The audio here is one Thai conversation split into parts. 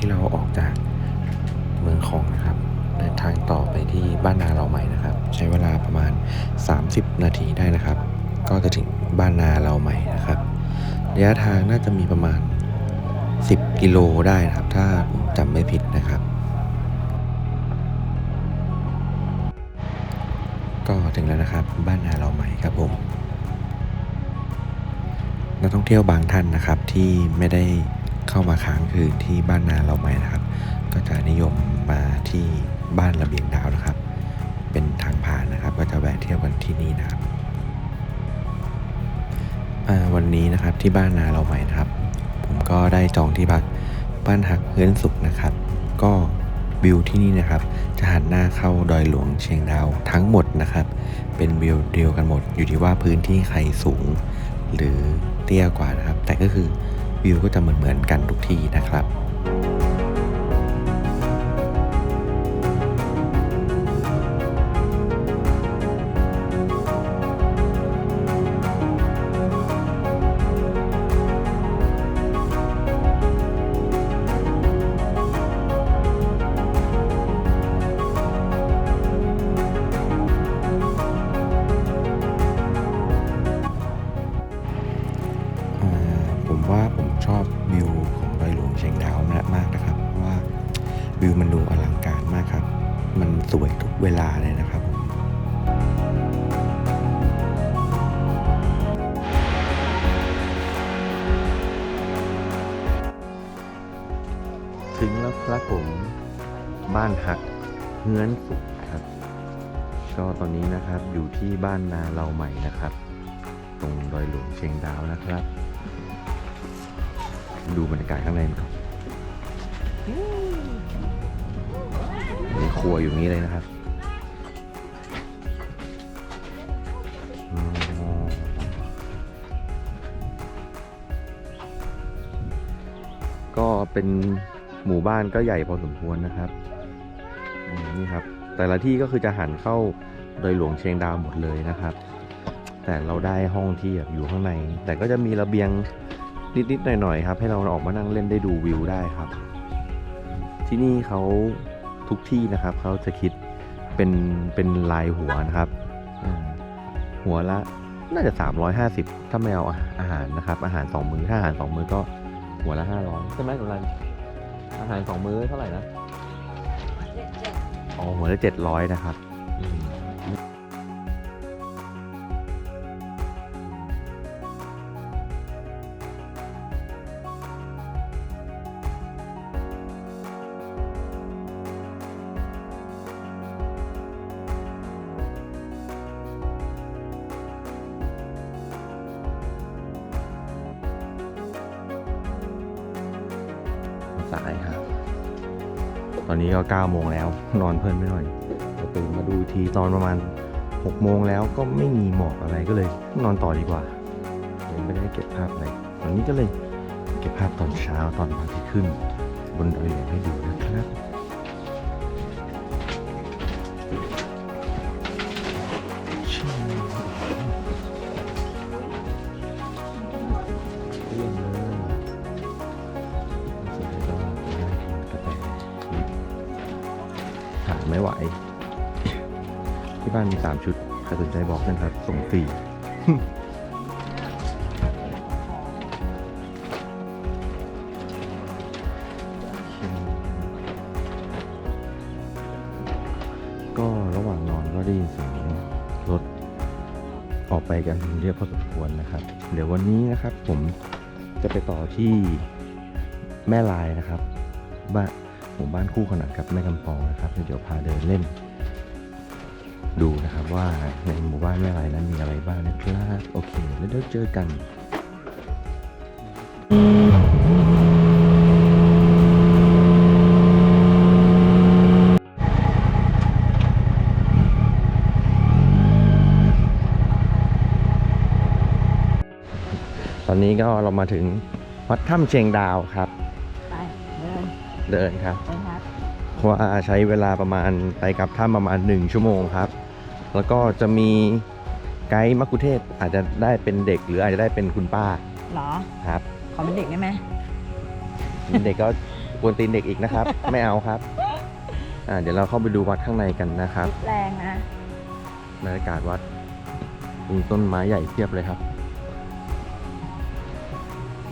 ที่เราออกจากเมืองของนะครับ เดินทางต่อไปที่บ้านนาเราใหม่นะครับ ใช้เวลาประมาณ 30 นาทีได้นะครับ ก็จะถึงบ้านนาเราใหม่นะครับระยะทางน่าจะมีประมาณ 10 กิโลได้นะครับ ถ้าผมจำไม่ผิดนะครับ ก็ถึงแล้วนะครับบ้านนาเราใหม่ครับผมนักท่องเที่ยวบางท่านนะครับที่ไม่ได้ เข้ามาค้างคืนที่บ้านนาเราใหม่นะครับ ก็จะนิยมมาที่บ้านระเบียงดาวนะครับ เป็นทางผ่านนะครับ ก็จะแวะเที่ยวกันที่นี่นะครับวันนี้นะครับที่บ้านนาเราใหม่นะครับ ผมก็ได้จองที่พักบ้านฮักเฮือนสุขนะครับ ก็วิวที่นี่นะครับ จะหันหน้าเข้าดอยหลวงเชียงดาวทั้งหมดนะครับ เป็นวิวเดียวกันหมดอยู่ที่ว่าพื้นที่ใครสูง หรือเตี้ยกว่านะครับ แต่ก็คือ วิวก็จะเหมือนเหมือนๆกันทุกที่นะครับ ถึงแล้วครับผมบ้านหักเฮือนสุขครับ ก็ตอนนี้นะครับอยู่ที่บ้านนาเราใหม่นะครับ ตรงดอยหลวงเชียงดาวนะครับ ดูบรรยากาศข้างในก่อนมีครัวอยู่นี้เลยนะครับก็เป็น หมู่บ้านก็ใหญ่พอสมควรนะครับนี่ครับ แต่ละที่ก็คือจะหันเข้าโดยหลวงเชียงดาวหมดเลยนะครับ แต่เราได้ห้องที่แบบอยู่ข้างใน แต่ก็จะมีระเบียงนิดๆหน่อยๆครับ ให้เราออกมานั่งเล่นได้ดูวิวได้ครับ ที่นี่เขาทุกที่นะครับเขาจะคิดเป็นเป็นลายหัวนะครับหัวละน่าจะ 350 ถ้าไม่เอาอาหารนะครับ อาหาร2มื้อถ้าอาหาร2มื้อก็หัวละ 500 ใช่ไหมกุลัน อาหาร2มื้อเท่าไหร่นะ อ๋อหัวละ700นะครับอืม นี้ก็9โมงแล้ว นอนเพลินไม่หน่อยต่ตื่นมาดูทีตอนประมาณ6โมงแล้วก็ไม่มีหมอกอะไรก็เลยนอนต่อดีกว่ายังไม่ได้เก็บภาพอะไรตอนนี้ก็เลยเก็บภาพตอนเช้าตอนพระอาทิตย์ขึ้น บนดอยหลวงให้ดูนะ มี 3 ชุด ใครสนใจบอกนะครับ ส่งฟรีก็ระหว่างนอนก็ได้ยินเสียงรถออกไปกันเรียบพอสมควรนะครับ เดี๋ยววันนี้นะครับผมจะไปต่อที่แม่ลายนะครับบ้านหมู่บ้านคู่ขนานกับแม่กำปองนะครับ เดี๋ยวพาเดินเล่น ดูนะครับว่าในหมู่บ้านแม่ลายนั้นมีอะไรบ้างนะครับโอเค แล้วเดี๋ยวเจอกันตอนนี้ก็เรามาถึงวัดถ้ำเชียงดาวครับ ไป เดิน เดินครับเดินครับ ว่าใช้เวลาประมาณไปกับถ้ำประมาณ 1 ชั่วโมงครับ แล้วก็จะมีไกด์มักคุเทศก์อาจจะได้เป็นเด็กหรืออาจจะได้เป็นคุณป้าเหรอครับ ขอเป็นเด็กได้ไหมเด็กก็กวนตีนเด็กอีกนะครับ ไม่เอาครับอ่าเดี๋ยวเราเข้าไปดูวัดข้างในกันนะครับแรงนะบรรยากาศวัดมีต้นไม้ใหญ่เพียบเลยครับ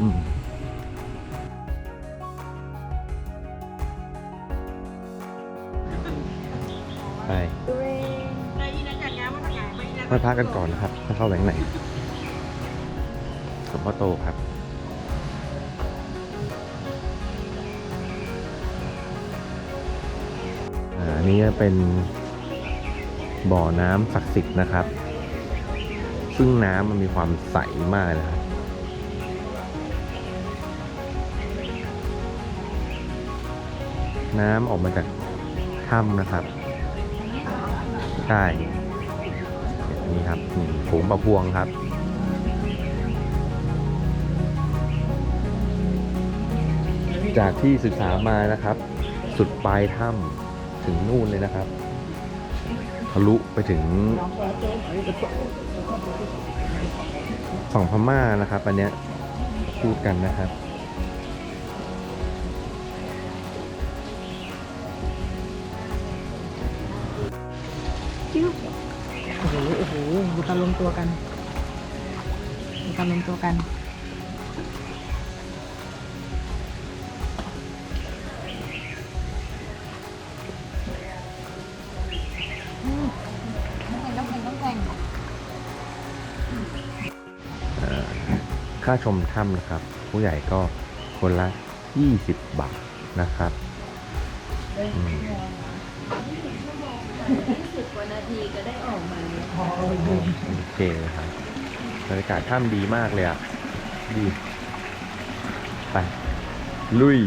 อืม ไปไปพักกันก่อนนะครับถ้าเข้าแหล่งไหนสมพ่อโตครับอันนี้เป็นบ่อน้ำศักดิ์สิทธิ์นะครับ ซึ่งน้ำมันมีความใสมากนะครับน้ำออกมาจากถ้ำนะครับ ใช่นี่ครับนี่โขงประพวงครับจากที่ศึกษามานะครับ สุดปลายถ้ำถึงนู่นเลยนะครับทะลุไปถึงฝั่งพม่านะครับอันเนี้ยพูดกันนะครับ ตัวกันดูการรวมตัวกันอืมต้องแต่งต้องแต่งต้องแต่งเอ่อค่าชมถ้ำนะครับ ผู้ใหญ่ก็คนละ 20 บาทนะครับอืมโอ เคครับบรรยากาศถ้ำดีมากเลยอะดีไปลุย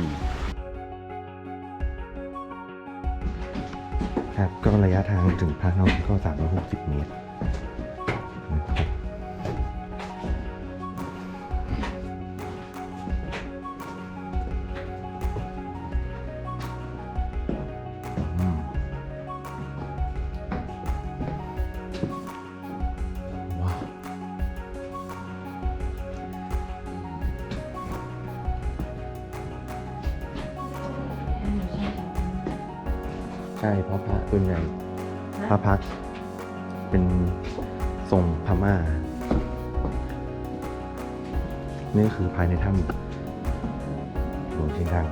ครับก็ระยะทางถึงพระนอนก็ 360 เมตร นี่คือภายในถ้ำหลวงเชียงดาว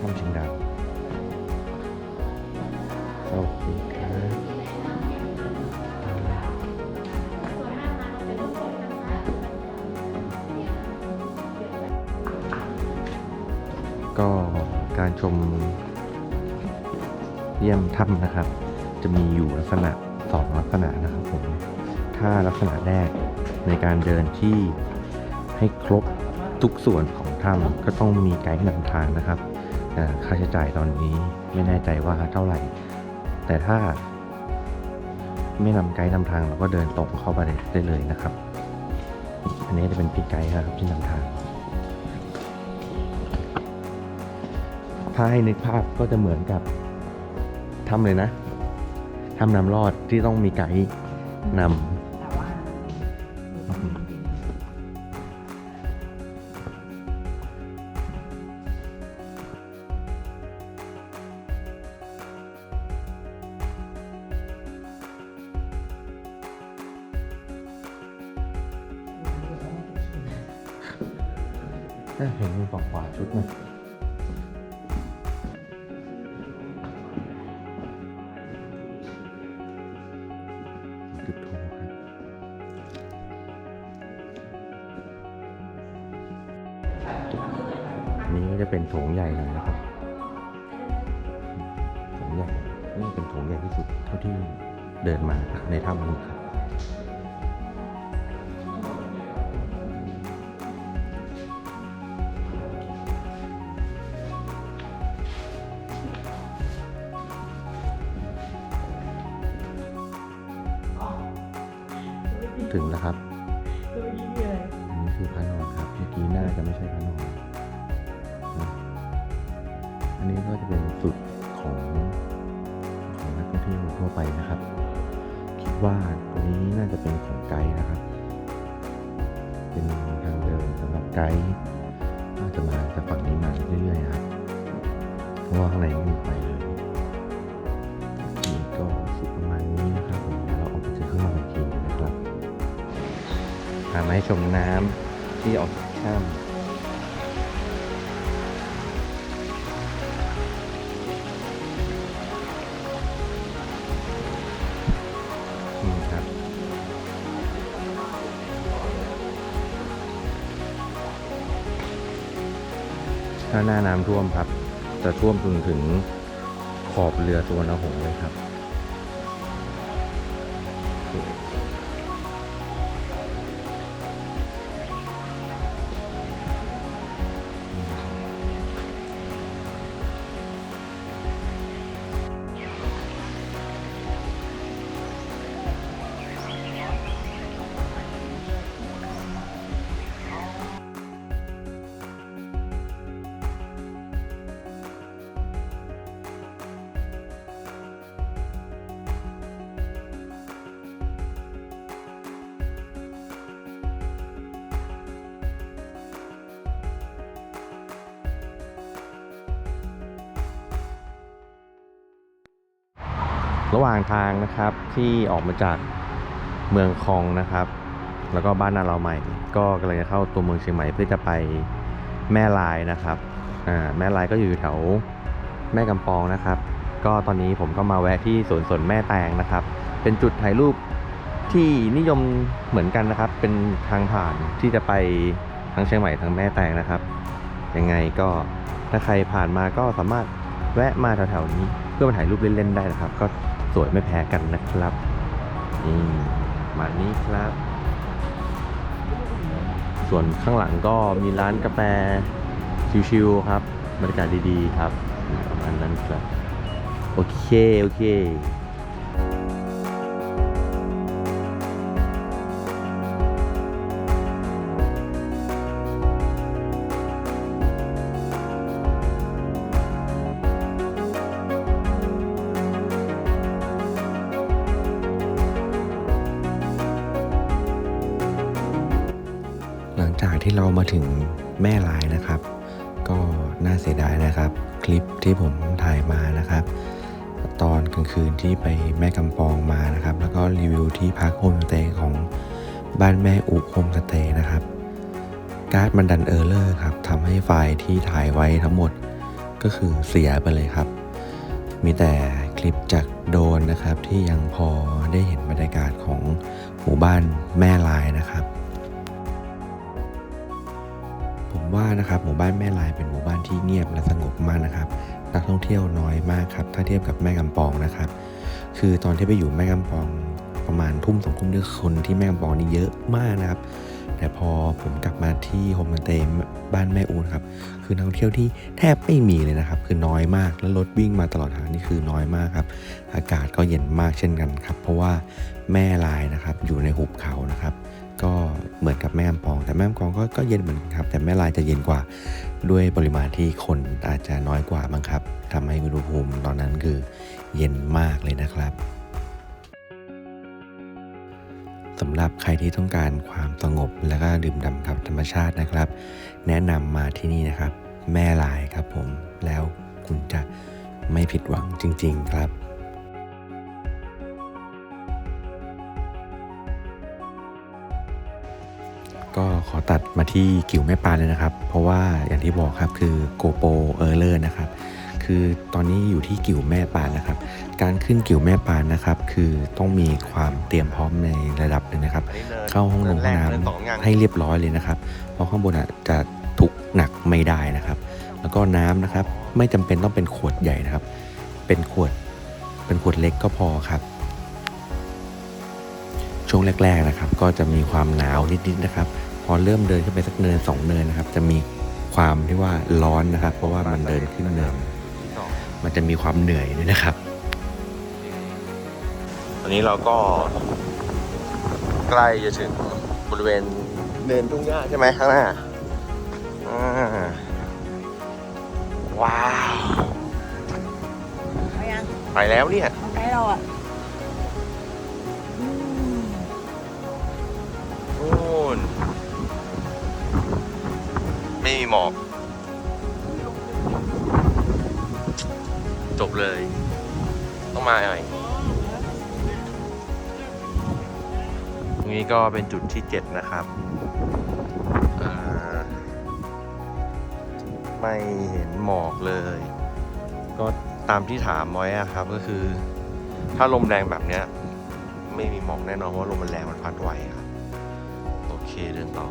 ถ้ำเชียงดาวสวัสดีครับก็การชมเยี่ยมถ้ำนะครับ จะมีอยู่ลักษณะสองลักษณะนะครับผม ถ้าลักษณะแรก ในการเดินที่ให้ครบทุกส่วนของถ้ำก็ต้องมีไกด์นำทางนะครับค่าใช้จ่ายตอนนี้ไม่แน่ใจว่าเท่าไหร่ แต่ถ้าไม่นำไกด์นำทางเราก็เดินตรงเข้าไปได้เลยนะครับ อันนี้จะเป็นพี่ไกด์ครับที่นำทาง ถ้าให้นึกภาพก็จะเหมือนกับทำเลยนะทำนำรอดที่ต้องมีไกด์นแเห็นมีฝั่งขวาชุดหนึ่งจุดโทครับอันนี้ก็จะเป็นโถงใหญ่หน่อยนะครับโถงใหญ่นี่เป็นโถงใหญ่ที่สุดเท่าที่เดินมาในถ้ำนี้ครับ ถึงแล้วครับดูยิ่งเลยอันนี้คือพระนอนครับ เมื่อกี้น่าจะไม่ใช่พระนอนนะอันนี้ก็จะเป็นจุดของของนักท่องเที่ยวทั่วไปนะครับ คิดว่าตรงนี้น่าจะเป็นของไกด์นะครับ เป็นทางเดินสำหรับไกด์อาจจะมาจากฝั่งนี้มาเรื่อยๆครับ เพราะว่าข้างใน มาให้ชมน้ำที่ออกจากถ้ำถ้าหน้าน้ำท่วมครับ จะท่วมจนถึงขอบเรือตัวนะหงเลยครับ ระหว่างทางนะครับที่ออกมาจากเมืองคองนะครับ แล้วก็บ้านนาเราใหม่ ก็กำลังจะเข้าตัวเมืองเชียงใหม่เพื่อจะไปแม่ลายนะครับอ่าแม่ลายก็อยู่แถวแม่กำปองนะครับ ก็ตอนนี้ผมก็มาแวะที่สวนสนแม่แตงนะครับ เป็นจุดถ่ายรูปที่นิยมเหมือนกันนะครับ เป็นทางผ่านที่จะไปทั้งเชียงใหม่ทั้งแม่แตงนะครับยังไงก็ถ้าใครผ่านมาก็สามารถแวะมาแถวๆนี้เพื่อมาถ่ายรูปเล่นๆได้นะครับ ก็ วยไม่แพ้กันนะครับนี่มานี้ครับ ส่วนข้างหลังก็มีร้านกาแฟชิวๆครับบรรยากาศดีๆครับประมาณนั้นครับ โอเค โอเค ที่เรามาถึงแม่ลายนะครับ ก็น่าเสียดายนะครับ คลิปที่ผมถ่ายมานะครับ ตอนกลางคืนที่ไปแม่กำปองมานะครับ แล้วก็รีวิวที่พักโฮมสเตย์ของบ้านแม่อุโฮมสเตย์นะครับ การ์ดมันดันเออร์เลอร์ครับทำให้ไฟล์ที่ถ่ายไว้ทั้งหมดก็คือเสียไปเลยครับ มีแต่คลิปจากโดนนะครับที่ยังพอได้เห็นบรรยากาศของหมู่บ้านแม่ลายนะครับ ว่านะครับหมู่บ้านแม่ลายเป็นหมู่บ้านที่เงียบและสงบมากนะครับ นักท่องเที่ยวน้อยมากครับถ้าเทียบกับแม่กำปองนะครับ คือตอนที่ไปอยู่แม่กำปองประมาณทุ่มสองทุ่มนี่คนที่แม่กำปองนี่เยอะมากนะครับ แต่พอผมกลับมาที่โฮมสเตย์บ้านแม่อูนครับคือนักท่องเที่ยวที่แทบไม่มีเลยนะครับ คือน้อยมากแล้วรถวิ่งมาตลอดทางนี่คือน้อยมากครับ อากาศก็เย็นมากเช่นกันครับ เพราะว่าแม่ลายนะครับอยู่ในหุบเขานะครับ ก็เหมือนกับแม่กำปอง แต่แม่กำปองก็ก็เย็นเหมือนกันครับ แต่แม่ลายจะเย็นกว่าด้วยปริมาณที่คนอาจจะน้อยกว่ามั้งครับทำให้อุณหภูมิตอนนั้นคือเย็นมากเลยนะครับสำหรับใครที่ต้องการความสงบและก็ดื่มด่ำกับธรรมชาตินะครับ แนะนำมาที่นี่นะครับ แม่ลายครับผมแล้วคุณจะไม่ผิดหวังจริง ๆ ครับ ขอตัดมาที่กิ่วแม่ปานเลยนะครับ เพราะว่าอย่างที่บอกครับคือโกโปเออร์เลอร์นะครับ คือตอนนี้อยู่ที่กิ่วแม่ปานนะครับ การขึ้นกิ่วแม่ปานนะครับ คือต้องมีความเตรียมพร้อมในระดับหนึ่งนะครับ เข้าห้องน้ำห้องน้ำให้เรียบร้อยเลยนะครับ เพราะข้างบนอะจะถูกหนักไม่ได้นะครับ แล้วก็น้ำนะครับ ไม่จำเป็นต้องเป็นขวดใหญ่นะครับ เป็นขวดเป็นขวดเล็กก็พอครับช่วงแรก ๆ นะครับ ก็จะมีความหนาวนิด ๆ นะครับพ อเริ่มเดินขึ้นไปสักเนินสองเนินนะครับ จะมีความที่ว่าร้อนนะครับ เพราะว่ามันเดินขึ้นเนิน มันจะมีความเหนื่อยด้วยนะครับ ตอนนี้เราก็ใกล้จะถึงบริเวณเนินทุ่งหญ้าใช่ไหมข้างหน้าอ่าว้าวเอายังไปแล้วเนี่ยเอาไกด์เราอะ หมอก จบเลย ต้องมาหน่อยตรงนี้ก็เป็นจุดที่เจ็ดนะครับ ไม่เห็นหมอกเลย ก็ตามที่ถามไว้ครับก็คือ ถ้าลมแรงแบบเนี้ย ไม่มีหมอกแน่นอนเพราะลมมันแรงมันพัดไวครับ โอเคเดินต่อ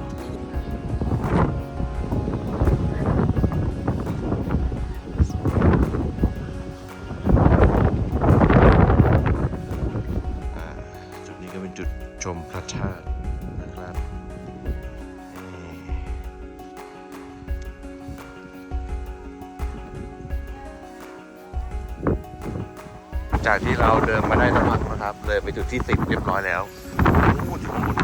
เราเดินมาได้สักพักนะครับ เลยไปจุดที่สิบเรียบร้อยแล้วโอ้จุดข้างบน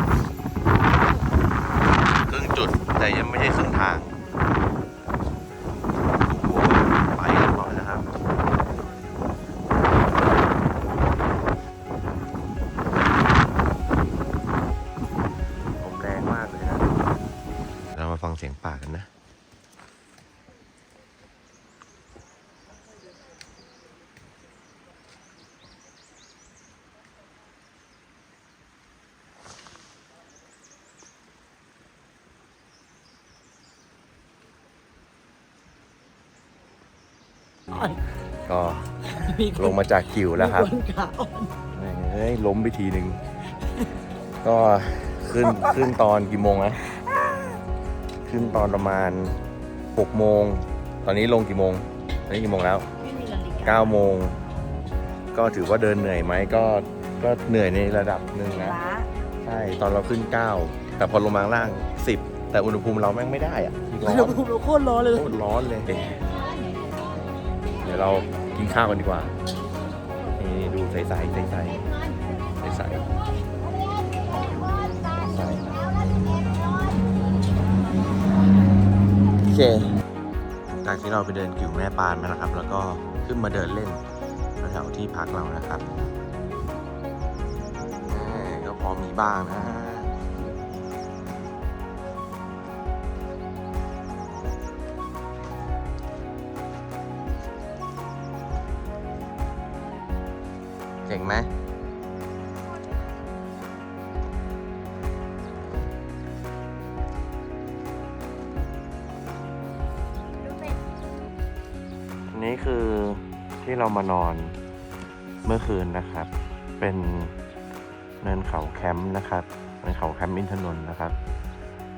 ครึ่งจุดแต่ยังไม่ใช่ครึ่งทาง ก็ลงมาจากกิวแล้วครับ มีนขาอ่อนเฮ้ยล้มไปทีหนึ่ง ก็ขึ้นขึ้นตอนกี่โมงนะขึ้นตอนประมาณหกโมง ตอนนี้ลงกี่โมง ตอนนี้กี่โมงแล้วไม่มีนาฬิกาเก้าโมง ก็ถือว่าเดินเหนื่อยไหมก็ก็เหนื่อยในระดับหนึ่งนะล้าใช่ ตอนเราขึ้นเก้าแต่พอลงมาข้างล่างสิบแต่อุณหภูมิเราแม่งไม่ได้อะร้อนเราเราโคตรร้อนเลย โคตรร้อนเลยเดี๋ยวเรากินข้าวกันดีกว่า นี่ดูใสๆใสๆใสๆใสๆโอเค จากที่เราไปเดินกิ่วแม่ปานมานะครับ แล้วก็ขึ้นมาเดินเล่นแถวที่พักเรานะครับก็พอมีบ้างนะ ไหมอันนี้คือที่เรามานอนเมื่อคืนนะครับ เป็นเนินเขาแคมป์นะครับเนินเขาแคมป์อินทนนท์นะครับ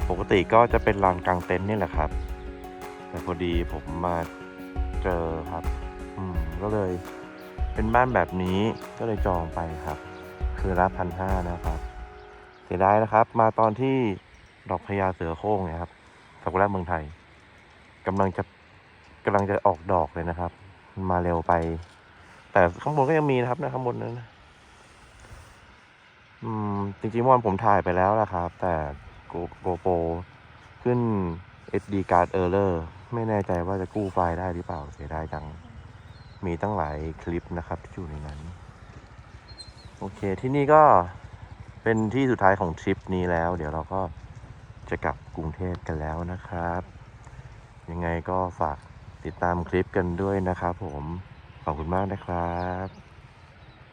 ปกติก็จะเป็นลานกลางเต็นท์นี่แหละครับ แต่พอดีผมมาเจอครับ อืมก็เลย เป็นบ้านแบบนี้ก็เลยจองไปครับ คือละพันห้านะครับ เสียดายนะครับ มาตอนที่ดอกพญาเสือโคร่งเนี่ยครับซากุระเมืองไทยกำลังจะกำลังจะออกดอกเลยนะครับ มาเร็วไป แต่ข้างบนก็ยังมีนะครับนะข้างบนนั้นอืมจริงๆเมื่อวานผมถ่ายไปแล้วละครับ แต่โกโกโปรขึ้น SD card error ไม่แน่ใจว่าจะกู้ไฟล์ได้หรือเปล่าเสียดายจัง มีตั้งหลายคลิปนะครับที่อยู่ในนั้น โอเคที่นี่ก็เป็นที่สุดท้ายของทริปนี้แล้ว เดี๋ยวเราก็จะกลับกรุงเทพกันแล้วนะครับ ยังไงก็ฝากติดตามคลิปกันด้วยนะครับผม ขอบคุณมากนะครับ